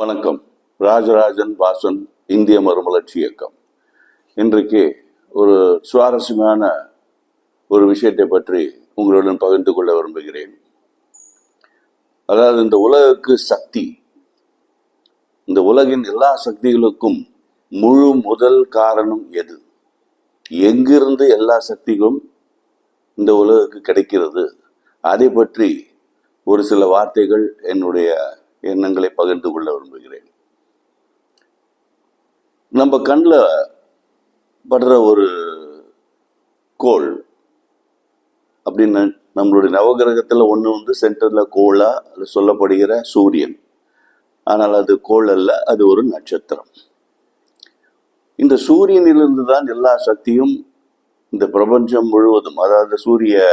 வணக்கம். ராஜராஜன் பாசன் இந்திய மறுமலர்ச்சி இயக்கம். இன்றைக்கு ஒரு சுவாரஸ்யமான ஒரு விஷயத்தை பற்றி உங்களுடன் பகிர்ந்து கொள்ள விரும்புகிறேன். அதாவது இந்த உலகுக்கு சக்தி இந்த உலகின் எல்லா சக்திகளுக்கும் முழு முதல் காரணம் எது? எங்கிருந்து எல்லா சக்திகளும் இந்த உலகுக்கு கிடைக்கிறது? அதை பற்றி ஒரு சில வார்த்தைகள் என்னுடைய எண்ணங்களை பகிர்ந்து கொள்ள விரும்புகிறேன். நம்ம கண்ணில் படுற ஒரு கோள் அப்படின்னு நம்மளுடைய நவகிரகத்தில் ஒன்று வந்து சென்டரில் கோளா அது சொல்லப்படுகிற சூரியன். ஆனால் அது கோள் அல்ல அது ஒரு நட்சத்திரம். இந்த சூரியனிலிருந்து தான் எல்லா சக்தியும் இந்த பிரபஞ்சம் முழுவதும் அதாவது சூரிய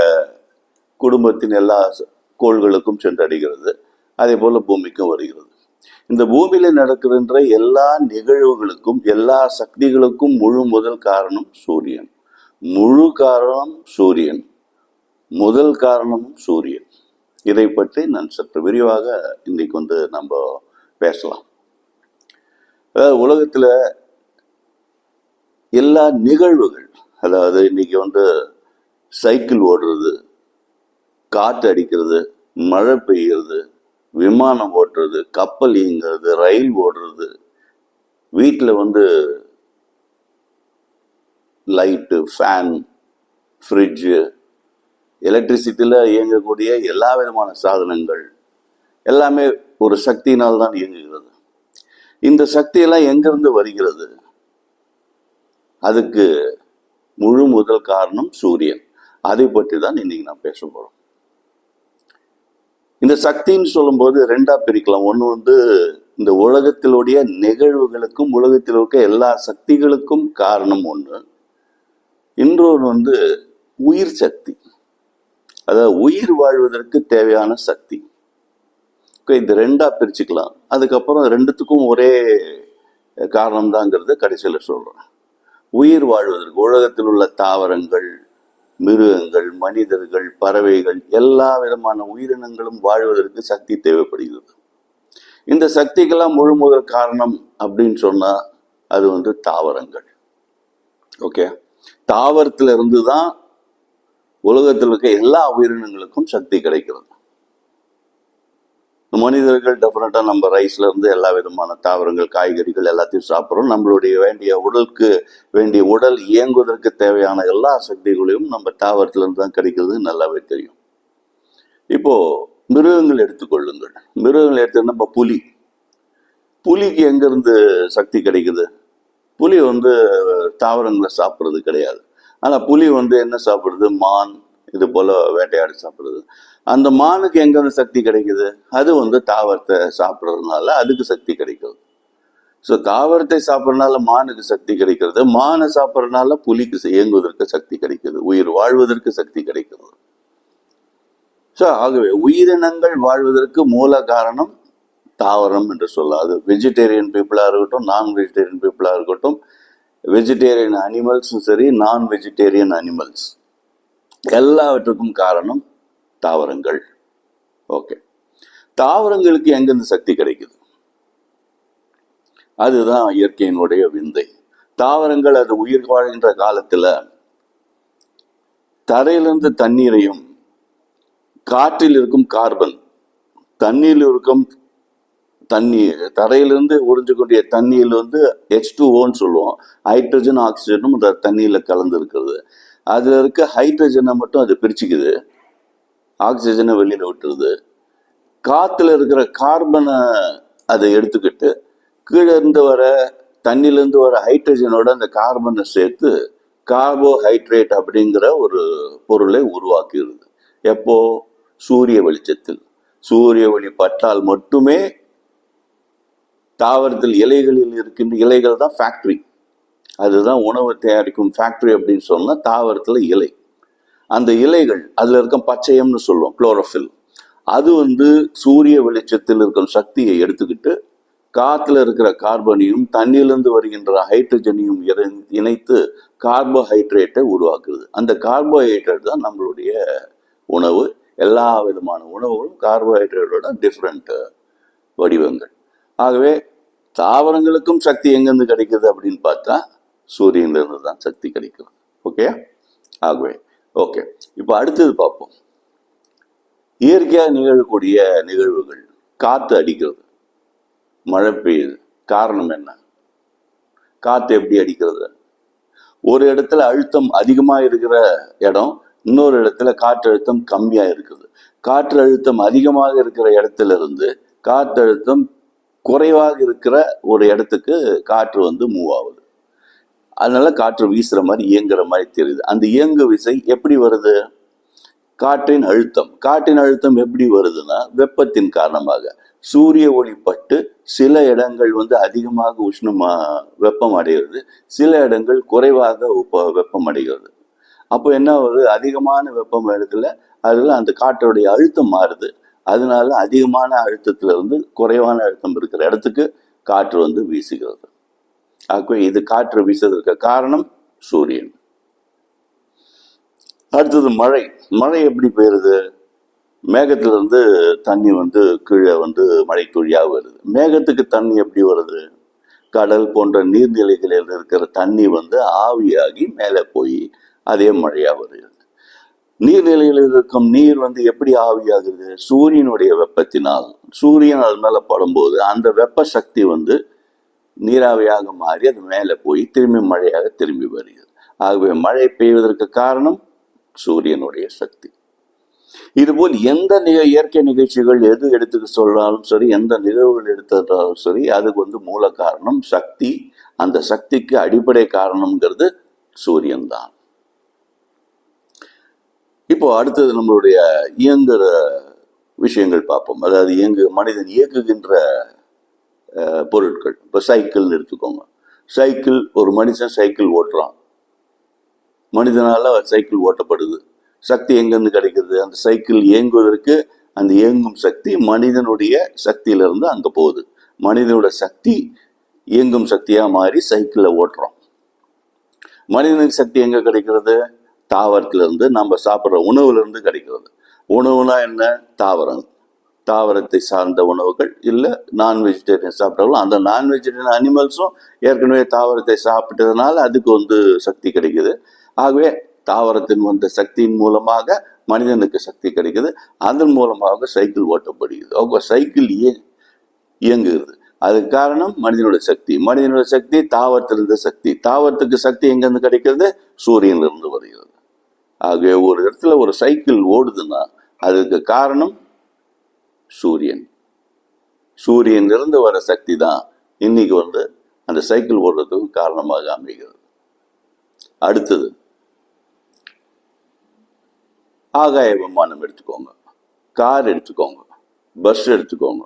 குடும்பத்தின் எல்லா ச- கோள்களுக்கும் சென்றடைகிறது. அதே போல பூமிக்கும் வருகிறது. இந்த பூமியில நடக்கின்ற எல்லா நிகழ்வுகளுக்கும் எல்லா சக்திகளுக்கும் முழு முதல் காரணம் சூரியன். முழு காரணம் சூரியன். முதல் காரணமும் சூரியன். இதை பற்றி நான் சற்று விரிவாக இன்னைக்கு வந்து நம்ம பேசலாம். அதாவது உலகத்துல எல்லா நிகழ்வுகள் அதாவது இன்னைக்கு வந்து சைக்கிள் ஓடுறது காற்று அடிக்கிறது மழை பெய்யுறது விமானம் ஓட்டுறது கப்பல் இயங்குறது ரயில் ஓடுறது வீட்டில் வந்து லைட்டு ஃபேன் ஃப்ரிட்ஜு எலக்ட்ரிசிட்டியில் இயங்கக்கூடிய எல்லா விதமான சாதனங்கள் எல்லாமே ஒரு சக்தியினால் தான் இயங்குகிறது. இந்த சக்தியெல்லாம் எங்கிருந்து வருகிறது? அதுக்கு முழு முதல் காரணம் சூரியன். அதை பற்றி தான் இன்னைக்கு நான் பேச போகிறோம் இந்த சக்தின்னு சொல்லும்போது ரெண்டா பிரிக்கலாம். ஒன்று வந்து இந்த உலகத்திலுடைய நிகழ்வுகளுக்கும் உலகத்தில் இருக்க எல்லா சக்திகளுக்கும் காரணம் ஒன்று இன்னொன்று வந்து உயிர் சக்தி. அதாவது உயிர் வாழ்வதற்கு தேவையான சக்தி. இது இந்த ரெண்டா பிரிச்சுக்கலாம். அதுக்கப்புறம் ரெண்டுத்துக்கும் ஒரே காரணம் தாங்கிறத கடைசியில் சொல்கிறேன் உயிர் வாழ்வதற்கு உலகத்தில் உள்ள தாவரங்கள் மிருகங்கள் மனிதர்கள் பறவைகள் எல்லா விதமான உயிரினங்களும் வாழ்வதற்கு சக்தி தேவைப்படுகிறது. இந்த சக்திக்கெல்லாம் முழு முதல் காரணம் அப்படின்னு சொன்னால் அது வந்து தாவரங்கள். ஓகே? தாவரத்துல இருந்து தான் உலகத்தில் இருக்க எல்லா உயிரினங்களுக்கும் சக்தி கிடைக்கிறது. மனிதர்கள் டெஃபினட்டாக நம்ம ரைஸ்ல இருந்து எல்லா விதமான தாவரங்கள் காய்கறிகள் எல்லாத்தையும் சாப்பிட்றோம். நம்மளுடைய வேண்டிய உடலுக்கு வேண்டிய உடல் இயங்குவதற்கு தேவையான எல்லா சக்திகளையும் நம்ம தாவரத்துலேருந்து தான் கிடைக்கிறது நல்லாவே தெரியும். இப்போ மிருகங்கள் எடுத்துக்கொள்ளுங்கள் மிருகங்கள் எடுத்து நம்ம புலி. புலிக்கு எங்கேருந்து சக்தி கிடைக்குது? புலி வந்து தாவரங்களை சாப்பிட்றது கிடையாது. ஆனால் புலி வந்து என்ன சாப்பிட்றது மான் இது போல வேட்டையாடி சாப்பிடுது அந்த மானுக்கு எங்கிருந்து சக்தி கிடைக்குது? அது வந்து தாவரத்தை சாப்பிட்றதுனால அதுக்கு சக்தி கிடைக்குது. ஸோ தாவரத்தை சாப்பிட்றதுனால மானுக்கு சக்தி கிடைக்கிறது மானை சாப்பிட்றதுனால புலிக்கு இயங்குவதற்கு சக்தி கிடைக்குது உயிர் வாழ்வதற்கு சக்தி கிடைக்கிறது ஸோ ஆகவே உயிரினங்கள் வாழ்வதற்கு மூல காரணம் தாவரம் என்று சொல்லலாம் அது வெஜிடேரியன் பீப்புளாக இருக்கட்டும் நான் வெஜிடேரியன் பீப்புளாக இருக்கட்டும் வெஜிடேரியன் அனிமல்ஸும் சரி நான் வெஜிடேரியன் அனிமல்ஸ் எல்லாவற்றுக்கும் காரணம் தாவரங்கள். ஓகே. தாவரங்களுக்கு எங்கிருந்து சக்தி கிடைக்குது? அதுதான் இயற்கையினுடைய விந்தை. தாவரங்கள் அது உயிர் வாழ்கின்ற காலத்துல தரையிலிருந்து தண்ணீரையும் காற்றில் இருக்கும் கார்பன் தண்ணீரில் இருக்கும் தண்ணி தரையிலிருந்து உறிஞ்சக்கூடிய தண்ணியில் வந்து ஹெச் டூ ஓன்னு சொல்லுவோம். ஹைட்ரஜன் ஆக்சிஜனும் இந்த தண்ணியில் கலந்து இருக்கிறது. அதில் இருக்க ஹைட்ரஜனை மட்டும் அது பிரிச்சுக்குது. ஆக்சிஜனை வெளியில் விட்டுருது. காற்றுல இருக்கிற கார்பனை அதை எடுத்துக்கிட்டு கீழே இருந்து வர தண்ணியிலேருந்து வர ஹைட்ரஜனோட அந்த கார்பனை சேர்த்து கார்போஹைட்ரேட் அப்படிங்கிற ஒரு பொருளை உருவாக்கிடுது எப்போ? சூரிய வெளிச்சத்தில். சூரிய ஒளி பட்டால் மட்டுமே தாவரத்தில் இலைகளில் இருக்கின்ற இலைகள் தான் ஃபேக்ட்ரி அதுதான் உணவு தயாரிக்கும் ஃபேக்டரி அப்படின்னு சொன்னால் தாவரத்தில் இலை. அந்த இலைகள் அதில் இருக்கும் பச்சையம்னு சொல்லுவோம் குளோரோஃபில் அது வந்து சூரிய வெளிச்சத்தில் இருக்கும் சக்தியை எடுத்துக்கிட்டு காற்றுல இருக்கிற கார்பனையும் தண்ணியிலிருந்து வருகின்ற ஹைட்ரஜனையும் இணைத்து கார்போஹைட்ரேட்டை உருவாக்குது அந்த கார்போஹைட்ரேட் தான் நம்மளுடைய உணவு. எல்லா விதமான உணவுகளும் கார்போஹைட்ரேட்டோட டிஃப்ரெண்ட் வடிவங்கள். ஆகவே தாவரங்களுக்கும் சக்தி எங்கேருந்து கிடைக்குது அப்படின்னு பார்த்தா சூரியன்லேருந்து தான் சக்தி கிடைக்கிறது ஓகே ஆகவே ஓகே இப்போ அடுத்தது பார்ப்போம். இயற்கையாக நிகழக்கூடிய நிகழ்வுகள் காற்று அடிக்கிறது. மழை பெய்யுது. காரணம் என்ன? காற்று எப்படி அடிக்கிறது? ஒரு இடத்துல அழுத்தம் அதிகமாக இருக்கிற இடம் இன்னொரு இடத்துல காற்றழுத்தம் கம்மியாக இருக்குது. காற்று அழுத்தம் அதிகமாக இருக்கிற இடத்துல இருந்து காற்று அழுத்தம் குறைவாக இருக்கிற ஒரு இடத்துக்கு காற்று வந்து மூவ் ஆகுது. அதனால காற்று வீசுகிற மாதிரி இயங்குற மாதிரி தெரியுது. அந்த இயங்கு விசை எப்படி வருது? காற்றின் அழுத்தம். காற்றின் அழுத்தம் எப்படி வருதுன்னா வெப்பத்தின் காரணமாக. சூரிய ஒளி பட்டு சில இடங்கள் வந்து அதிகமாக உஷ்ணமா வெப்பம் அடைகிறது. சில இடங்கள் குறைவாக வெப்பம் அடைகிறது. அப்போ என்ன வருது? அதிகமான வெப்பம் இடத்துல அதில் அந்த காற்றுடைய அழுத்தம் மாறுது. அதனால அதிகமான அழுத்தத்துல இருந்து குறைவான அழுத்தம் இருக்கிற இடத்துக்கு காற்று வந்து வீசுகிறது. இது காற்று வீசுவதற்கு காரணம் சூரியன். அடுத்தது மழை. மழை எப்படி பெய்யுறது மேகத்திலிருந்து தண்ணி வந்து கீழே வந்து மழை வருது. மேகத்துக்கு தண்ணி எப்படி வருது? கடல் போன்ற நீர்நிலைகளில் இருக்கிற தண்ணி வந்து ஆவியாகி மேலே போய் அதே மழையாக வருகிறது. நீர்நிலையில் இருக்கும் நீர் வந்து எப்படி ஆவியாகிறது? சூரியனுடைய வெப்பத்தினால். சூரியன் அது மேலே படும்போது அந்த வெப்ப சக்தி வந்து நீராவியாக மாறி அது மேலே போய் திரும்பி மழையாக திரும்பி வருகிறது. ஆகவே மழை பெய்வதற்கு காரணம் சூரியனுடைய சக்தி. இதுபோல் எந்த நிக இயற்கை நிகழ்ச்சிகள் எது எடுத்துக்க சொன்னாலும் சரி எந்த நிகழ்வுகள் எடுத்தாலும் சரி அதுக்கு வந்து மூல காரணம் சக்தி. அந்த சக்திக்கு அடிப்படை காரணம்ங்கிறது சூரியன் தான் இப்போ அடுத்தது நம்மளுடைய இயங்குகிற விஷயங்கள் பார்ப்போம். அதாவது இயங்கு மனிதன் இயக்குகின்ற பொருட்கள். இப்போ சைக்கிள்னு எடுத்துக்கோங்க. சைக்கிள் ஒரு மனுஷன் சைக்கிள் ஓட்டுறான். மனிதனால் சைக்கிள் ஓட்டப்படுது. சக்தி எங்கேருந்து கிடைக்கிறது? அந்த சைக்கிள் இயங்குவதற்கு அந்த இயங்கும் சக்தி மனிதனுடைய சக்தியிலிருந்து அங்கே போகுது. மனிதனோட சக்தி இயங்கும் சக்தியாக மாறி சைக்கிளை ஓட்டுறோம் மனிதனுக்கு சக்தி எங்கே கிடைக்கிறது? தாவரத்திலிருந்து நம்ம சாப்பிட்ற உணவுலேருந்து கிடைக்கிறது. உணவுனா என்ன? தாவரம். தாவரத்தை சார்ந்த உணவுகள் இல்லை நான் வெஜிடேரியன் சாப்பிட்டாலும் அந்த நான் வெஜிடேரியன் அனிமல்ஸும் ஏற்கனவே தாவரத்தை சாப்பிட்டதுனால அதுக்கு வந்து சக்தி கிடைக்குது. ஆகவே தாவரத்தின் வந்த சக்தியின் மூலமாக மனிதனுக்கு சக்தி கிடைக்குது. அதன் மூலமாக சைக்கிள் ஓட்டப்படுகிறது. அவங்க சைக்கிள் இய இயங்குகிறது. அதுக்கு காரணம் மனிதனோட சக்தி. மனிதனோட சக்தி தாவரத்திலிருந்து சக்தி. தாவரத்துக்கு சக்தி எங்கேருந்து கிடைக்கிறது? சூரியனிலிருந்து வருகிறது. ஆகவே ஒரு இடத்துல ஒரு சைக்கிள் ஓடுதுன்னா அதுக்கு காரணம் சூரியன். சூரியனிலிருந்து வர சக்தி தான் இன்னைக்கு வந்து அந்த சைக்கிள் ஓடுறதுக்கும் காரணமாக அமைகிறது. அடுத்தது ஆகாய விமானம் எடுத்துக்கோங்க. கார் எடுத்துக்கோங்க. பஸ் எடுத்துக்கோங்க.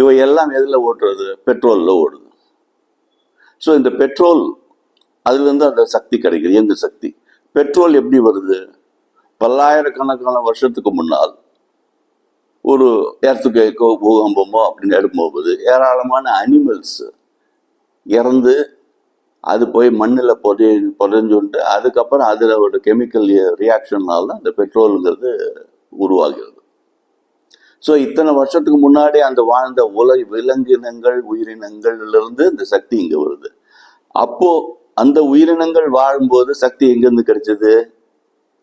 இவை எல்லாம் எதில் ஓட்டுறது பெட்ரோலில் ஓடுது. ஸோ இந்த பெட்ரோல் அதுலேருந்து அந்த சக்தி கிடைக்குது. எந்த சக்தி? பெட்ரோல் எப்படி வருது? பல்லாயிரக்கணக்கான வருஷத்துக்கு முன்னால் ஒரு எர்த்துக்கேக்கோ பூகம்பமோ அப்படின்னு எடுக்கும்போது ஏராளமான அனிமல்ஸ் இறந்து அது போய் மண்ணில் புதை புதைஞ்சுட்டு அதுக்கப்புறம் அதில் ஒரு கெமிக்கல் ரியாக்ஷன்னால் தான் அந்த பெட்ரோலுங்கிறது உருவாகிறது. ஸோ இத்தனை வருஷத்துக்கு முன்னாடி அந்த வாழ்ந்த உலக விலங்கினங்கள் உயிரினங்கள்லேருந்து இந்த சக்தி இங்கே வருது. அப்போ அந்த உயிரினங்கள் வாழும்போது சக்தி எங்கேருந்து கிடைச்சது?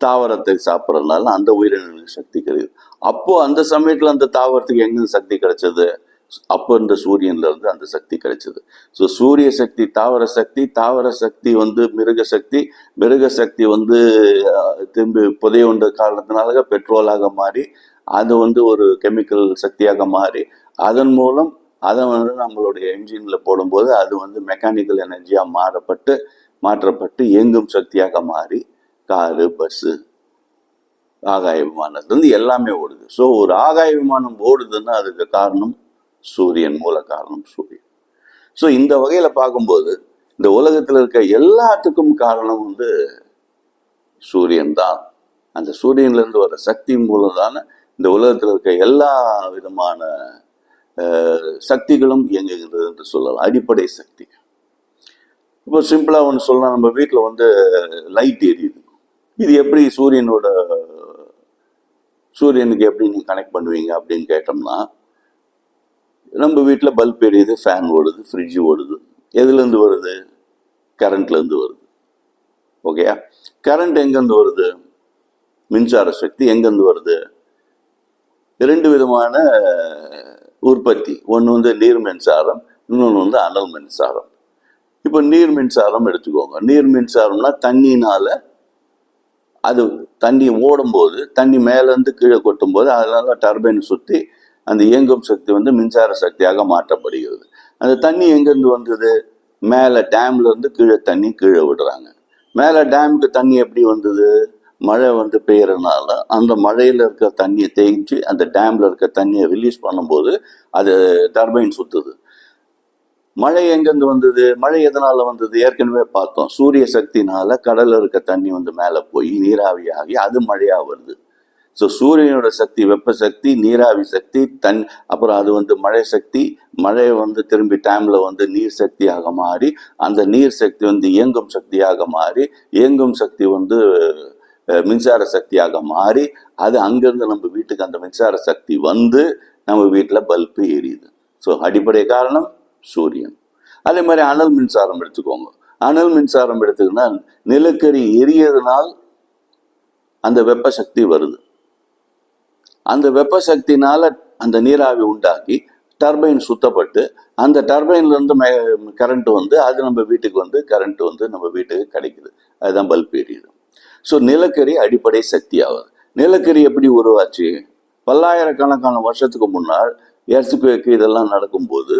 தாவரத்தை சாப்பிட்றதுனால அந்த உயிரினங்களுக்கு சக்தி கிடைக்குது. அப்போ அந்த சமயத்தில் அந்த தாவரத்துக்கு எங்கேருந்து சக்தி கிடைச்சது? அப்போ இந்த சூரியன்ல இருந்து அந்த சக்தி கிடைச்சது. ஸோ சூரிய சக்தி தாவர சக்தி தாவர சக்தி வந்து மிருக சக்தி மிருக சக்தி வந்து திரும்பி புதைய உண்ட காரணத்தினால பெட்ரோலாக மாறி அது வந்து ஒரு கெமிக்கல் சக்தியாக மாறி அதன் மூலம் அதை வந்து நம்மளுடைய என்ஜினில் போடும்போது அது வந்து மெக்கானிக்கல் எனர்ஜியாக மாறப்பட்டு மாற்றப்பட்டு இயங்கும் சக்தியாக மாறி காரு பஸ்ஸு ஆகாய விமானத்துலேருந்து எல்லாமே ஓடுது. ஸோ ஒரு ஆகாய விமானம் ஓடுதுன்னா அதுக்கு காரணம் சூரியன் மூல காரணம் சூரியன். ஸோ இந்த வகையில் பார்க்கும்போது இந்த உலகத்தில் இருக்க எல்லாத்துக்கும் காரணம் வந்து சூரியன் தான். அந்த சூரியன்லேருந்து வர சக்தி மூலம் தானே இந்த உலகத்தில் இருக்க எல்லா விதமான சக்திகளும் இயங்குகிறது என்று சொல்லலாம். அடிப்படை சக்தி. இப்போ சிம்பிளாக ஒன்று சொல்லலாம். நம்ம வீட்டில் வந்து லைட் எரியுது இது எப்படி சூரியனோட சூரியனுக்கு எப்படி நீங்கள் கனெக்ட் பண்ணுவீங்க அப்படின்னு கேட்டோம்னா நம்ம வீட்டில் பல்ப் எரியுது ஃபேன் ஓடுது ஃப்ரிட்ஜ் ஓடுது. எதுலேருந்து வருது? கரண்ட்லேருந்து வருது. ஓகேயா கரண்ட் எங்கேருந்து வருது? மின்சார சக்தி எங்கேருந்து வருது? ரெண்டு விதமான உற்பத்தி. ஒன்று வந்து நீர் மின்சாரம் இன்னொன்று வந்து அனல் மின்சாரம். இப்போ நீர் மின்சாரம் எடுத்துக்கோங்க. நீர் மின்சாரம்னா தண்ணினால் அது தண்ணி ஓடும்போது தண்ணி மேலேருந்து கீழே கொட்டும்போது அதனால டர்பைன் சுற்றி அந்த இயங்கும் சக்தி வந்து மின்சார சக்தியாக மாற்றப்படுகிறது. அந்த தண்ணி எங்கேருந்து வந்தது? மேலே டேம்லேருந்து கீழே தண்ணி கீழே விடுறாங்க. மேலே டேமுக்கு தண்ணி எப்படி வந்தது? மழை வந்து பெய்யறதுனால அந்த மழையில் இருக்க தண்ணியை தேய்ச்சி அந்த டேமில் இருக்க தண்ணியை ரிலீஸ் பண்ணும்போது அது டர்பைன் சுற்றுது மழை எங்கெங்க வந்தது? மழை எதனால வந்தது? ஏற்கனவே பார்த்தோம். சூரிய சக்தினால கடல்ல இருக்க தண்ணி வந்து மேலே போய் நீராவியாகி அது மழையா வருது. ஸோ சூரியனோட சக்தி வெப்ப சக்தி நீராவி சக்தி தன் அப்புறம் அது வந்து மழை சக்தி மழை வந்து திரும்பி டைம்ல வந்து நீர் சக்தியாக மாறி அந்த நீர் சக்தி வந்து இயங்கும் சக்தியாக மாறி இயங்கும் சக்தி வந்து மின்சார சக்தியாக மாறி அது அங்கிருந்து நம்ம வீட்டுக்கு அந்த மின்சார சக்தி வந்து நம்ம வீட்டில் பல்பு எரியுது. ஸோ அடிப்படை காரணம் சூரியன் அதே மாதிரி அனல் மின்சாரம் எடுத்துக்கோங்க. அனல் மின்சாரம் எடுத்துக்கினா நிலக்கரி எரியதுனால் அந்த வெப்ப சக்தி வருது. அந்த வெப்ப சக்தினால அந்த நீராவி உண்டாக்கி டர்பைன் சுத்தப்பட்டு அந்த டர்பைன்லேருந்து மே கரண்ட் வந்து அது நம்ம வீட்டுக்கு வந்து கரண்ட் வந்து நம்ம வீட்டுக்கு கிடைக்குது. அதுதான் பல்ப் எரியுது. ஸோ நிலக்கரி அடிப்படை சக்தி ஆகுது நிலக்கரி எப்படி உருவாச்சு? பல்லாயிரக்கணக்கான வருஷத்துக்கு முன்னால் எர்த்துக்கு இதெல்லாம் நடக்கும்போது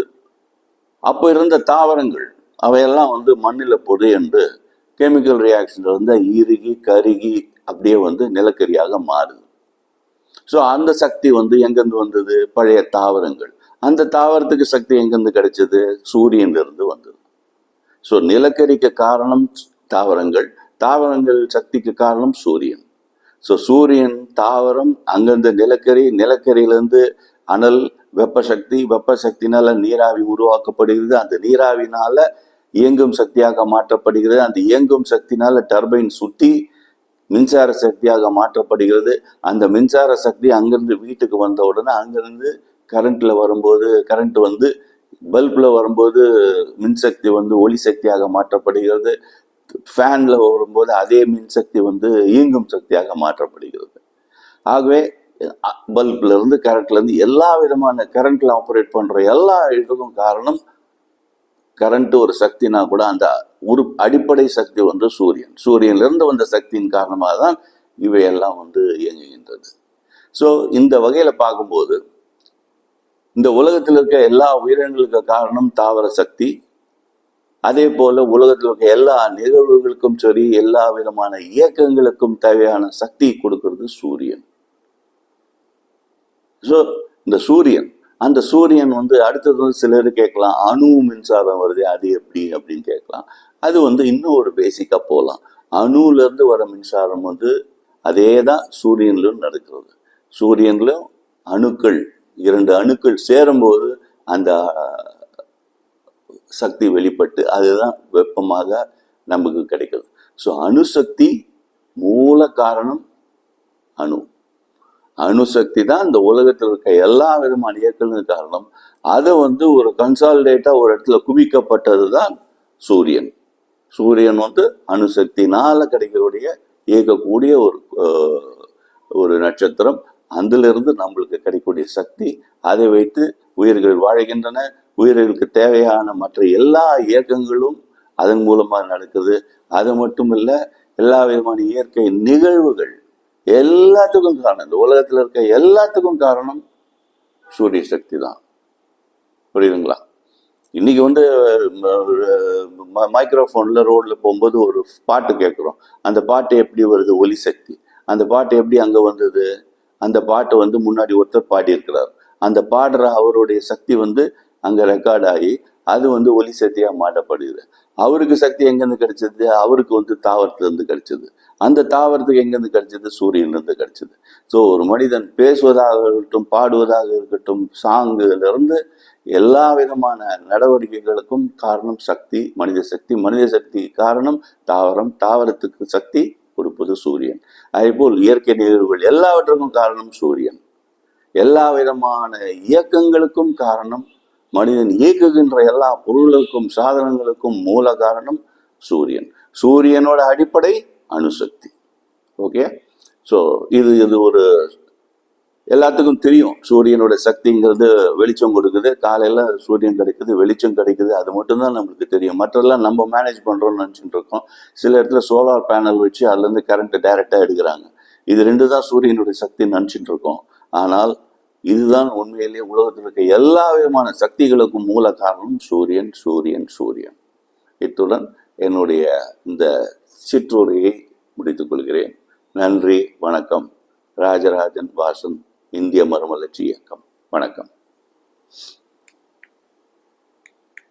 அப்போ இருந்த தாவரங்கள் அவையெல்லாம் வந்து மண்ணில் பொது என்று கெமிக்கல் ரியாக்ஷன் வந்து இறுகி கருகி அப்படியே வந்து நிலக்கரியாக மாறுது. ஸோ அந்த சக்தி வந்து எங்கேருந்து வந்தது? பழைய தாவரங்கள். அந்த தாவரத்துக்கு சக்தி எங்கேருந்து கிடைச்சது? சூரியன்ல இருந்து வந்தது. ஸோ நிலக்கரிக்கு காரணம் தாவரங்கள். தாவரங்கள் சக்திக்கு காரணம் சூரியன். ஸோ சூரியன் தாவரம் அங்கேருந்து நிலக்கரி நிலக்கரியிலேருந்து அனல் வெப்ப சக்தி வெப்ப நீராவி உருவாக்கப்படுகிறது. அந்த நீராவினால இயங்கும் சக்தியாக மாற்றப்படுகிறது. அந்த இயங்கும் சக்தினால டர்பைன் சுற்றி மின்சார சக்தியாக மாற்றப்படுகிறது. அந்த மின்சார சக்தி அங்கிருந்து வீட்டுக்கு வந்த உடனே அங்கிருந்து கரண்ட்ல வரும்போது கரண்ட் வந்து பல்பில் வரும்போது மின்சக்தி வந்து ஒளி சக்தியாக மாற்றப்படுகிறது. ஃபேனில் வரும்போது அதே மின்சக்தி வந்து இயங்கும் சக்தியாக மாற்றப்படுகிறது. ஆகவே பல்ப்ல இருந்து கரண்ட்ல இருந்து எல்லா விதமான கரண்ட்ல ஆப்ரேட் பண்ற எல்லா இதுக்கும் காரணம் கரண்ட் ஒரு சக்தினா கூட அந்த ஒரு அடிப்படை சக்தி வந்து சூரியன் சூரியன்ல இருந்து வந்த சக்தியின் காரணமாக தான் இவையெல்லாம் வந்து இயங்குகின்றது ஸோ இந்த வகையில பார்க்கும்போது இந்த உலகத்தில் இருக்க எல்லா உயிரினங்களுக்கு காரணம் தாவர சக்தி அதே போல உலகத்தில் இருக்க எல்லா நிகழ்வுகளுக்கும் சரி எல்லா விதமான இயக்கங்களுக்கும் தேவையான சக்தி கொடுக்கிறது சூரியன் ஸோ இந்த சூரியன் அந்த சூரியன் வந்து அடுத்தது வந்து சிலர் கேட்கலாம் அணு மின்சாரம் வருது அது எப்படி அப்படின்னு கேட்கலாம். அது வந்து இன்னும் ஒரு பேசிக்காக போகலாம் அணுல வர மின்சாரம் வந்து அதே தான் சூரியன்லையும் நடக்கிறது. சூரியன்லையும் அணுக்கள் இரண்டு அணுக்கள் சேரும்போது அந்த சக்தி வெளிப்பட்டு அதுதான் வெப்பமாக நமக்கு கிடைக்கிறது ஸோ அணுசக்தி மூல காரணம் அணு. அணுசக்தி தான் இந்த உலகத்தில் இருக்க எல்லா விதமான இயக்கங்களுக்கு காரணம். அதை வந்து ஒரு கன்சாலிடேட்டாக ஒரு இடத்துல குவிக்கப்பட்டது தான் சூரியன். சூரியன் வந்து அணுசக்தினால் கிடைக்கக்கூடிய இயக்கக்கூடிய ஒரு ஒரு நட்சத்திரம். அதிலிருந்து நம்மளுக்கு கிடைக்கக்கூடிய சக்தி அதை வைத்து உயிர்கள் வாழ்கின்றன. உயிர்களுக்கு தேவையான மற்ற எல்லா இயக்கங்களும் அதன் மூலமாக நடக்குது. அது மட்டும் இல்லை எல்லா விதமான இயற்கை நிகழ்வுகள் எல்லாத்துக்கும் காரணம். இந்த உலகத்தில் இருக்க எல்லாத்துக்கும் காரணம் சூரிய சக்தி தான். புரியுதுங்களா? இன்னைக்கு வந்து மைக்ரோஃபோனில் ரோட்ல போகும்போது ஒரு பாட்டு கேட்குறோம். அந்த பாட்டு எப்படி வருது? ஒலி சக்தி. அந்த பாட்டு எப்படி அங்கே வந்தது? அந்த பாட்டு வந்து முன்னாடி ஒருத்தர் பாடியிருக்கிறார். அந்த பாடுற அவருடைய சக்தி வந்து அங்கே ரெக்கார்ட் ஆகி அது வந்து ஒலி சக்தியா மாட்டப்படுது அவருக்கு சக்தி எங்கேருந்து கிடைச்சது? அவருக்கு வந்து தாவரத்துல இருந்து கிடைச்சது. அந்த தாவரத்துக்கு எங்கேருந்து கிடைச்சது? சூரியன்ல இருந்து கிடைச்சது. ஸோ ஒரு மனிதன் பேசுவதாக இருக்கட்டும் பாடுவதாக இருக்கட்டும் சாங்குல இருந்து எல்லா விதமான நடவடிக்கைகளுக்கும் காரணம் சக்தி மனித சக்தி. மனித சக்தி காரணம் தாவரம். தாவரத்துக்கு சக்தி கொடுப்பது சூரியன். அதேபோல் இயற்கை நிகழ்வுகள் எல்லாவற்றுக்கும் காரணம் சூரியன். எல்லா விதமான இயக்கங்களுக்கும் காரணம் மனிதன் இயக்குகின்ற எல்லா பொருளுக்கும் சாதனங்களுக்கும் மூல காரணம் சூரியன். சூரியனோட அடிப்படை அணுசக்தி. ஓகே ஸோ இது இது ஒரு எல்லாத்துக்கும் தெரியும். சூரியனோட சக்திங்கிறது வெளிச்சம் கொடுக்குது. காலையில் சூரியன் கிடைக்குது வெளிச்சம் கிடைக்குது. அது மட்டும்தான் நம்மளுக்கு தெரியும். மற்றெல்லாம் நம்ம மேனேஜ் பண்ணுறோம்னு நினச்சிட்டு இருக்கோம். சில இடத்துல சோலார் பேனல் வச்சு அதுலேருந்து கரண்ட்டை டைரெக்டாக எடுக்கிறாங்க. இது ரெண்டு தான் சூரியனுடைய சக்தின்னு நினச்சிட்டு இருக்கோம். ஆனால் இதுதான் உண்மையிலேயே உலகத்தில் இருக்க எல்லா விதமான சக்திகளுக்கும் மூல காரணம் சூரியன் சூரியன் சூரியன். இத்துடன் என்னுடைய இந்த சிற்றுரையை முடித்துக் கொள்கிறேன். நன்றி வணக்கம். ராஜராஜன் வாசன் இந்திய மறுமலர்ச்சி இயக்கம். வணக்கம்.